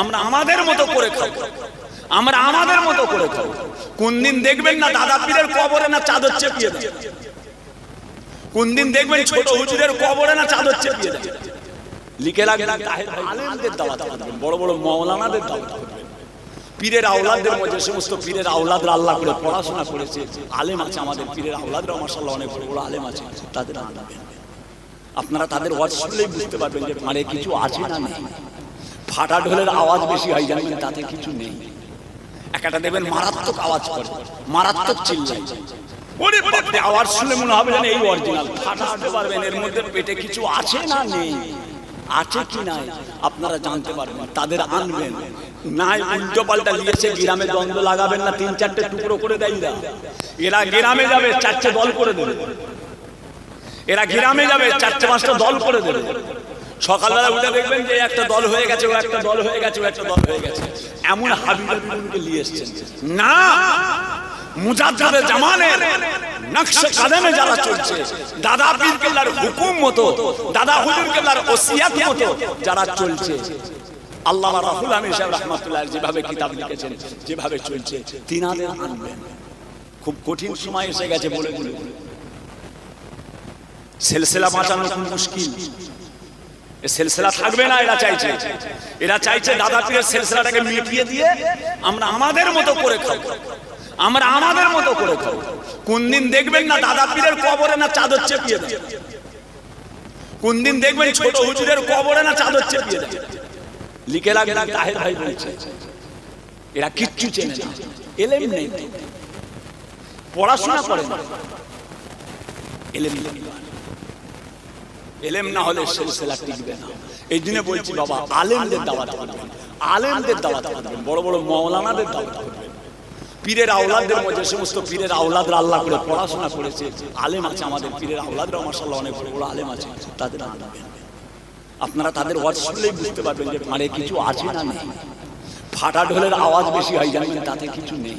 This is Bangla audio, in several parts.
আমরা আমাদের মতো করে খাব। আমরা আমাদের মতো করে খাব। কোন দিন দেখবেন না দাদা পীরের কবরে না চাদর চেপিয়ে দেয়। কোন দিন দেখবেন ছোট হুজুরের কবরে না চাদর চেপিয়ে দেয়। লিখে রাখবেন আলেমদের দাওয়াত করবেন, বড় বড় মৌলানাদের দাওয়াত করবেন। পীরের আওলাদদের মধ্যে সমস্ত পীরের আওলাদরা আল্লাহ করে পড়াশোনা করেছে, আলেম আছে আমাদের পীরের আওলাদরা মাসাল্লাহ অনেক বড় বড় আলেম আছে, তাদের আনবেন আপনারা তাদের ওয়াজ শুনলেই বুঝতে পারবেন যে মানে কিছু আছে না নেই। ফাটা ঢোলের আওয়াজ বেশি হয় জানবেন তাতে কিছু নেই। একটা দেখবেন মারাত্মক আওয়াজ করে, মারাত্মক চিল্লাই ওরে বাপরে, আওয়াজ শুনে মনে হবে যেন এই অরিজিনাল পারবেন, এর মধ্যে পেটে কিছু আছে না নেই? আছে কি নাই? আপনারা জানতে পারবেন, তাদের আনবেন। নাই, উল্টো পাল্টা লিয়েছে গ্রামে দ্বন্দ্ব লাগাবেন না, তিন চারটে টুকরো করে দেয় না এরা গ্রামে যাবে, চারটে দল করে দেবে। এরা গ্রামে যাবে, চারটে পাঁচটা দল করে দেবে। সকালবেলা উঠে দেখবেন যে একটা দল হয়ে গেছে একটা দল হয়ে গেছে একটা দল হয়ে গেছে। এমন হাবিবুলকে নিয়ে এসছেন। না যারা চলছে, দাদা হুকুম মতো, দাদা যারা চলছে। আল্লাহ যেভাবে কিতাব লিখেছেন, যেভাবে চলছে, তিনাদের আনবেন। খুব কঠিন সময় এসে গেছে বলে সেলসেলা বাঁচানো খুব মুশকিল। সেলসেলা থাকবে না এরা চাইছে। এরা চাইছে দাদা পীরের সেলসেলাটাকে মিটিয়ে দিয়ে আমরা আমাদের মতো করে খাব। আমরা আমাদের মতো করে খাব। কোন দিন দেখবেন না দাদা পীরের কবরে না চাদর চেপিয়ে দেয়। কোন দিন দেখবেন ছোট হুজুরের কবরে না চাদর চেপিয়ে দেয়। লিখে রাখবেন তাহের ভাই বলছে। এরা কিচ্ছু চেনে না। এলেম নেই। পড়াশোনা করে না। এলেম নেই। এলেম না হলে সিলসিলা টিকবে না। এই জন্য বলছি, বাবা, আলেমদের দাওয়াত করবেন আলেমদের দাওয়াত করবেন বড় বড় মৌলানাদের দাওয়াত করবেন পীরের আওলাদদের মধ্যে সমস্ত পীরের আওলাদরা আল্লাহ করে পড়াশোনা করেছে, আলেম আছে আমাদের পীরের আওলাদরা মাসাল্লাহ অনেক বড় বড় আলেম আছে, তাদের আনবেন আপনারা তাদের ওয়াজ শুনলেই বুঝতে পারবেন যে মানে কিছু আছে না নেই। ফাটা ঢোলের আওয়াজ বেশি হয় জানবেন তাতে কিছু নেই।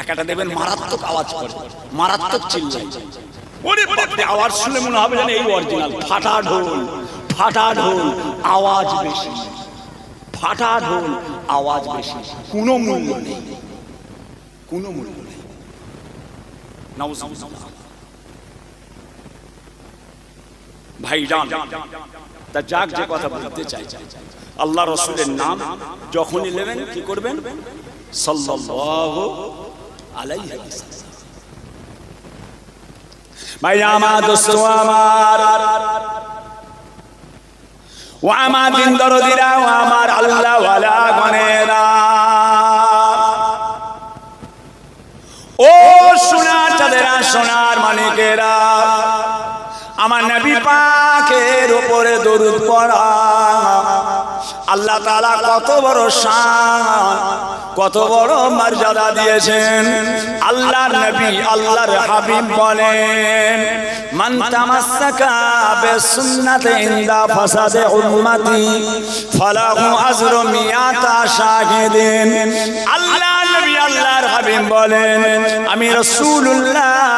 একটা দেখবেন মারাত্মক আওয়াজ করে, মারাত্মক চিল্লাই ওরে বাপরে আওয়াজ শুনে মনে হবে যেন এই অরিজিনাল ফাটা ঢোল ফাটা ঢোল, আওয়াজ বেশি। ফাটা ঢোল, আওয়াজ বেশি। কোনো মূল্য নেই। কোনো মূল্য নেই। নাউজুবিল্লাহ। ভাইজান তা যাক যে কথা বলতে চাই। আল্লাহ রসুলের নাম যখনই নেবেন, কি করবেন? সাল্লাল্লাহু আলাইহি ওয়াসাল্লাম। আমার আমার ও দিন ও আমার ও সোনার সোনার মানিকেরা আমার নবী পাকের উপরে দরুদ পড়া। আল্লাহ তালা কত বড় শান, কত বড় মর্যাদা দিয়েছেন। আল্লাহর নবী আল্লাহর হাবিব বলেন আল্লাহ নবী আল্লাহর হাবিব বলেন, আমি রাসূলুল্লাহ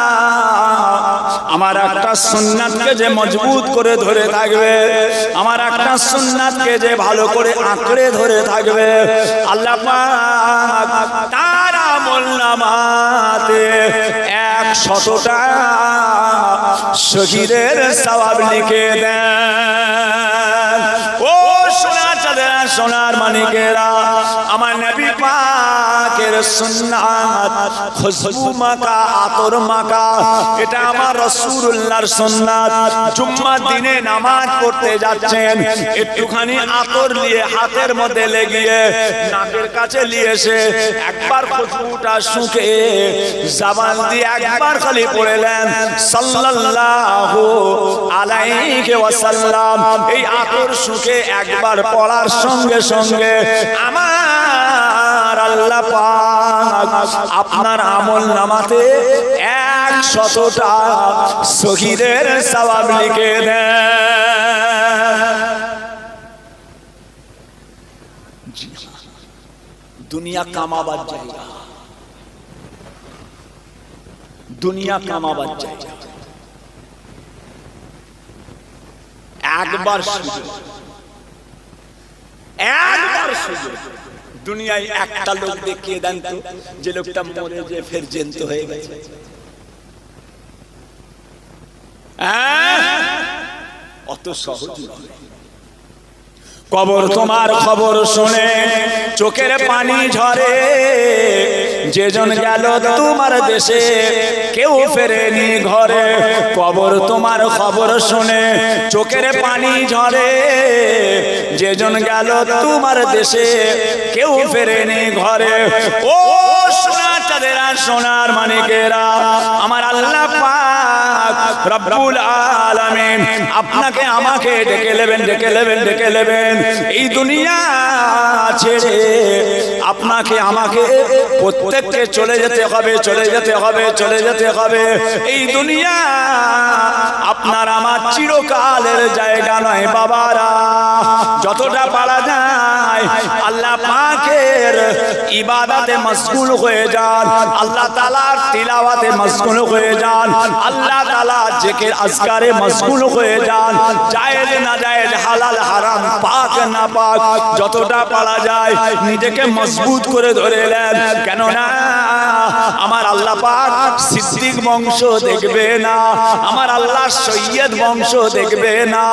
আমার একটা সুন্নাতকে যে মজবুত করে ধরে থাকবে, আমার একটা সুন্নাতকে যে ভালো করে আঁকড়ে ধরে থাকবে, আল্লাহ তার নামাতে এক শতটা শহীদের সওয়াব লিখে দেন। ও সোনার চাঁদেরা সোনার মানিকেরা আমার নবী পাকের সুন্নাত, খুশবু মাকা আতর মাকা এটা আমার রাসূলুল্লাহর সুন্নাত। জুম্মার দিনে নামাজ পড়তে যাচ্ছেন, একটুখানি আতর নিয়ে হাতের মধ্যে লেগিয়ে নাকের কাছে নিয়ে একবার খুশবুটা শুকে জাবান দিয়ে একবার খালি পড়লেন সাল্লাল্লাহু আলাইহি ওয়াসাল্লাম, এই আতর শুকে একবার পড়ার সঙ্গে সঙ্গে আমার আল্লাহ পাক আপনার আমল নামাতে এক শতটা শহীদের সওয়াব লিখে দেন। দুনিয়া কামাবার জায়গা। দুনিয়া কামাবার জায়গা। একবার সুযোগ সুযোগ দুনিয়ায় একটা লোক দেখিয়ে দেন তো, যে লোকটা মরে যে ফের জেন্ত হয়ে গেছে। হ্যাঁ? অত সহজ কবর তোমার খবর শুনে, চোখের পানি ঝরে। যেজন গেল তোমার দেশে, কেউ ফেরেনি ঘরে। কবর তোমার খবর শুনে, চোখের পানি ঝরে। যেজন গেল তোমার দেশে, কেউ ফেরেনি ঘরে। ও সোনার চাঁদেরা সোনার মানিকেরা, আমার আল্লাহ পাক রব্বুল আলামিন আপনাকে আমাকে ডেকে নেবেন ডেকে নেবেন ডেকে নেবেন। এই দুনিয়া ছেড়ে আপনাকে, আমাকে প্রত্যেককে চলে যেতে হবে, চলে যেতে হবে, চলে যেতে হবে। এই দুনিয়া আপনার আমার চিরকালের জায়গা নয়, বাবারা। যতটা পারা যায় যতটা পারা যায় নিজেকে মজবুত করে ধরে নেন। কেননা আমার আল্লাহ পাক সিদ্দিক বংশ দেখবে না। আমার আল্লাহ সৈয়দ বংশ দেখবে না।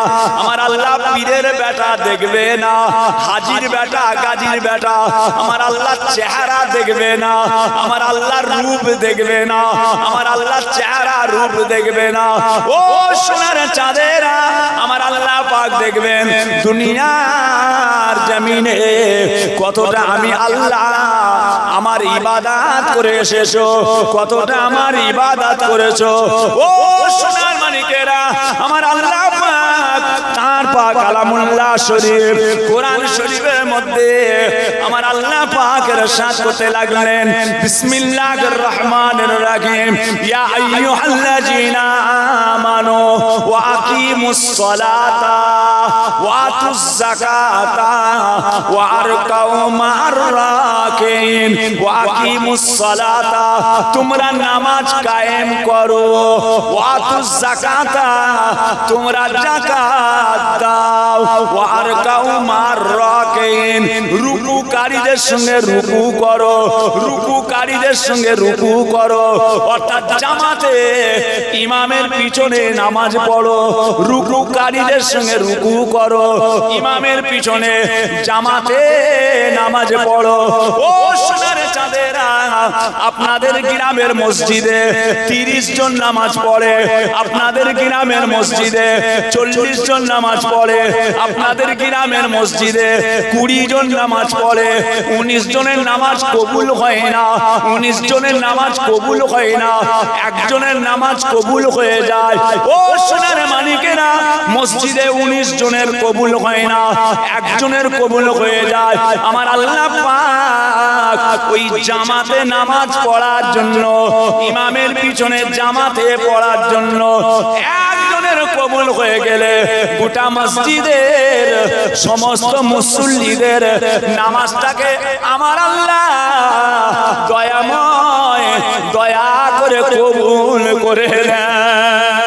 আমার আল্লাহ পীরের বেটা দেখবে না। হাজির বেটা, গাজির বেটা, আমার আল্লাহ চেহারা দেখবে না, আমার আল্লাহর রূপ দেখবে না, আমার আল্লাহ চেহারা রূপ দেখবে না। ও সোনার চাঁদেরা, আমার আল্লাহ পাক দেখবেন, দুনিয়ার জমিনে কতটা আমি আল্লাহ আমার ইবাদাত করে এসেছ, কতটা আমার ইবাদাত করেছ। ও সোনার মানিকেরা আমার আল্লাহ পাক কালামুল্লাহ শরীফ। কোরআন শরীফের মধ্যে আমার আল্লাহ পাকের সাথ করতে লাগলেন। বিসমিল্লাহির রহমানির রহিম। ইয়া আইয়ুহাল্লাযিনা আমানু ওয়া আকিমুস সালাতা ওয়া আতুজ যাকাতা ওয়া আরকাউ মা'আর রাকিন ওয়া আকিমুস সালাতা। তোমরা নামাজ কায়েম করো। ওয়া আতুজ যাকাতা তোমরা যাকাত দাও। রুকু করো অর্থাৎ ইমামের পিছনে নামাজ পড়ো, রুকুকারীদের সঙ্গে রুকু করো। ইমামের পিছনে জামাতে নামাজ পড়ো। ও আপনাদের গ্রামের মসজিদে তিরিশ জন নামাজ পড়ে, আপনাদের গ্রামের মসজিদে চল্লিশ জন নামাজ পড়ে, আপনাদের গ্রামের মসজিদে কুড়ি জন নামাজ পড়ে, উনিশ জনের নামাজ কবুল হয় না, উনিশ জনের নামাজ কবুল হয় না, একজনের নামাজ কবুল হয়ে যায়। ও সোনার মানিকেরা মসজিদে উনিশ জনের কবুল হয় না, একজনের কবুল হয়ে যায়। আমার আল্লাহ পাক ওই জামাতে নামাজ পড়ার জন্য, ইমামের পিছনে জামাতে পড়ার জন্য একজনের কবুল হয়ে গেলে গোটা মসজিদের সমস্ত মুসল্লিদের নামাজটাকে আমার আল্লাহ দয়াময়, দয়া করে কবুল করে নেয়